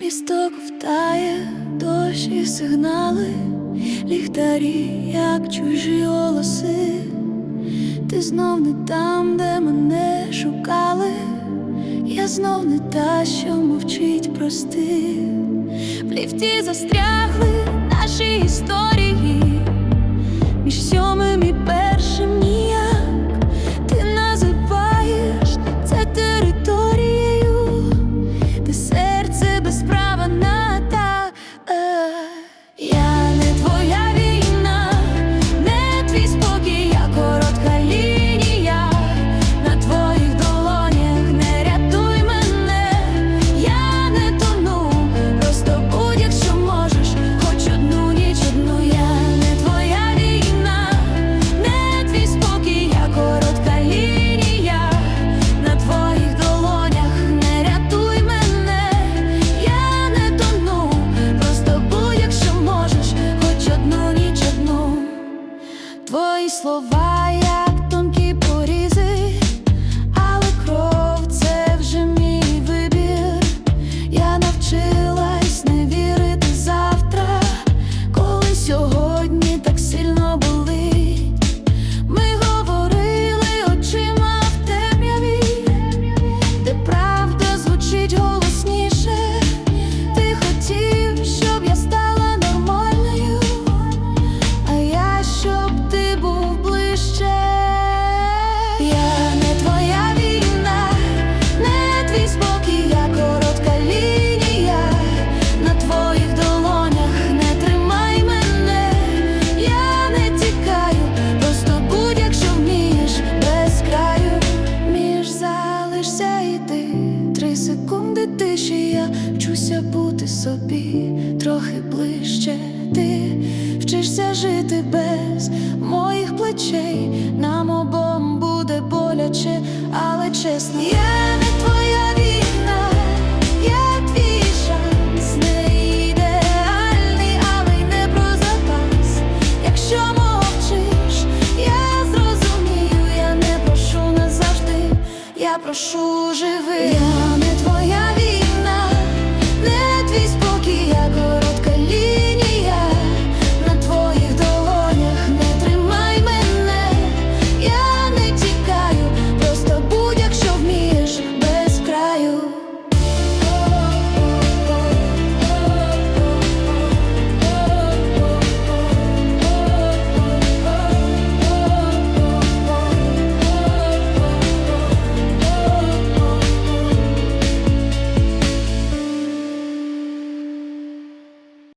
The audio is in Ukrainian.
Місто ковтає, дощ і сигнали, ліхтарі, як чужі голоси. Ти знов не там, де мене шукали. Я знов не та, що мовчить прости. В ліфті застрягли наші історії. Твої слова, як тиші, я вчуся бути собі трохи ближче. Ти вчишся жити без моїх плечей. Нам обом буде боляче, але чесно, я не твоя війна, я твій шанс, не ідеальний, але й не про запас. Якщо мовчиш, я зрозумію, я не прошу назавжди, я прошу живи.